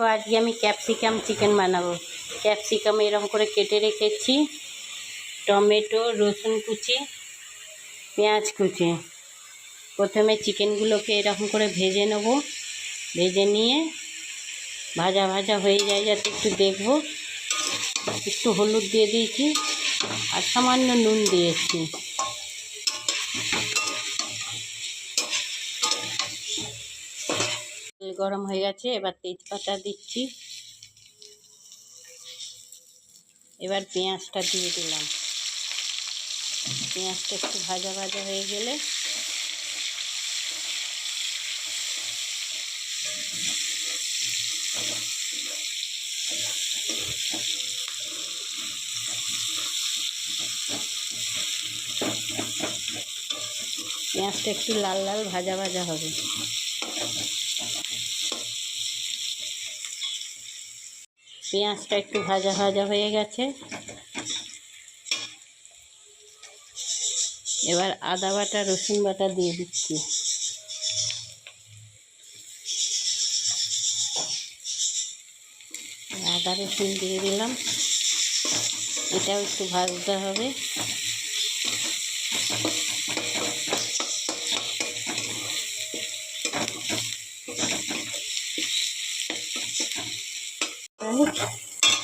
দেখো, আজকে আমি ক্যাপসিকাম চিকেন বানাবো। ক্যাপসিকাম এরকম করে কেটে রেখেছি। টমেটো, রসুন কুচি, পেঁয়াজ কুচি। প্রথমে চিকেনগুলোকে এরকম করে ভেজে নেব। ভেজে নিয়ে ভাজা ভাজা হয়ে যায়, যাতে একটু দেখব। একটু হলুদ দিয়ে দিয়েছি, আর সামান্য নুন দিয়েছি। গরম হয়ে গেছে, এবার তেজপাতা দিচ্ছি। এবার পেঁয়াজটা দিয়ে দিলাম। পেঁয়াজটা একটু ভাজা ভাজা হয়ে গেলে পেঁয়াজটা একটু লাল লাল ভাজা ভাজা হবে। পেঁয়াজটা একটু ভাজা ভাজা হয়ে গেছে। এবার আদা বাটা, রসুন বাটা দিয়ে দিচ্ছি। আদা রসুন দিয়ে দিলাম। এটাও একটু ভাজতে হবে।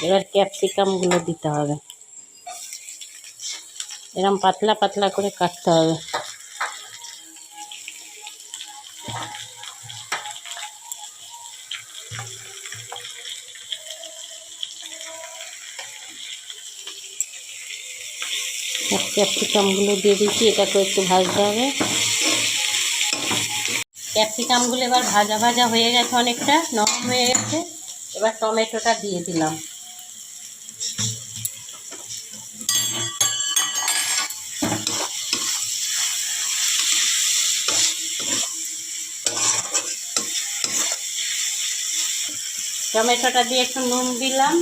এবার ক্যাপসিকামগুলো দিতে হবে। এরম পাতলা পাতলা করে কাটতে হবে। ক্যাপসিকামগুলো দিয়ে দিচ্ছি এটাকে একটু ভাজতে হবে। ক্যাপসিকামগুলো এবার ভাজা ভাজা হয়ে গেছে অনেকটা, নরম হয়ে গেছে। এবার টমেটোটা দিয়ে দিলাম। টমেটোটা দিয়ে একটু নুন দিলাম।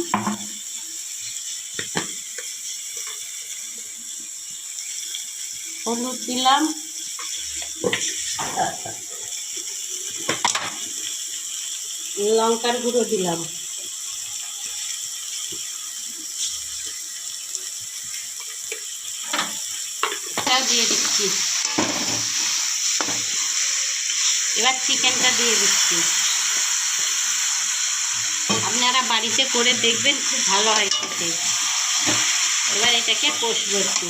হলুদ দিলাম। লঙ্কার গুঁড়ো দিলাম। দিয়ে দিচ্ছি। এবার চিকেনটা দিয়ে দিচ্ছি। আপনারা বাড়িতে করে দেখবেন, খুব ভালো হয় খেতে। এবার এটাকে কষবো একটু।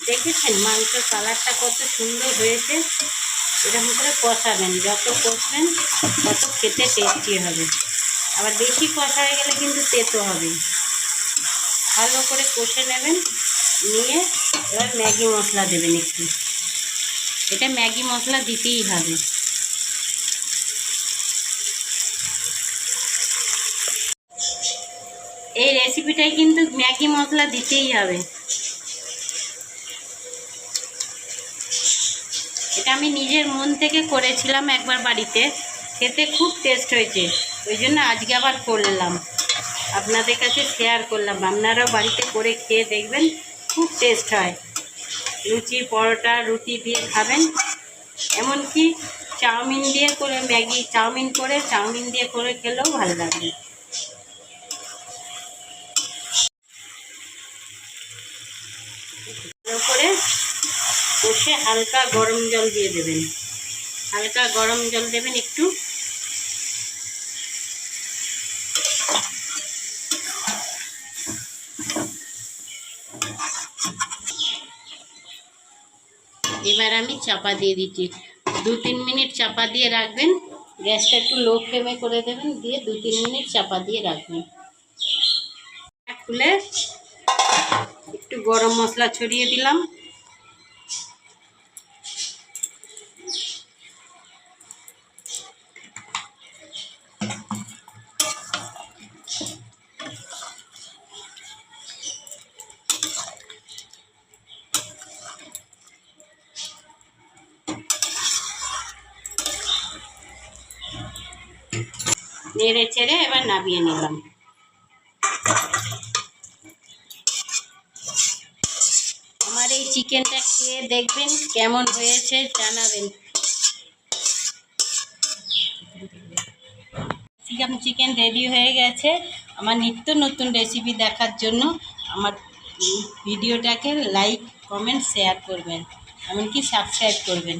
দেখেছেন মাংসের কালারটা কত সুন্দর হয়েছে? এরকম করে কষাবেন, যত কষবেন, তত খেতে টেস্টি হবে। আবার বেশি কষা হয়ে গেলে কিন্তু তেতো হবে। ভালো করে কষে নেবেন, নিয়ে এবার ম্যাগি মশলা দেবেন একটু। এটা ম্যাগি মশলা দিতেই হবে। এই রেসিপিটাই কিন্তু ম্যাগি মশলা দিতেই হবে। এটা আমি নিজের মন থেকে করেছিলাম একবার বাড়িতে। খেতে খুব টেস্ট হয়েছে। ওই জন্য আজকে আবার করলাম। আপনাদের কাছে শেয়ার করলাম। আপনারাও বাড়িতে করে খেয়ে দেখবেন, খুব টেস্ট হয়। লুচি, পরোটা, রুটি দিয়ে খাবেন। এমনকি চাউমিন দিয়ে করে, ম্যাগি চাউমিন করে, চাউমিন দিয়ে করে খেলেও ভালো লাগবে করে কষে হালকা গরম জল দিয়ে দেবেন। হালকা গরম জল দেবেন একটু। এবার আমি চাপা দিয়ে দিচ্ছি। দু তিন মিনিট চাপা দিয়ে রাখবেন। গ্যাসটা একটু লো ফ্লেমে করে দেবেন, দিয়ে দু তিন মিনিট চাপা দিয়ে রাখবেন। খুলে একটু গরম মশলা ছড়িয়ে দিলাম। নেড়ে চেড়ে এবার নামিয়ে নিলাম। আমার এই চিকেনটা খেয়ে দেখবেন কেমন হয়েছে, জানাবেন। চিকেন চিকেন রেডি হয়ে গেছে। আমার নিত্য নতুন রেসিপি দেখার জন্য আমার ভিডিওটাকে লাইক কমেন্ট শেয়ার করবেন, এমনকি সাবস্ক্রাইব করবেন।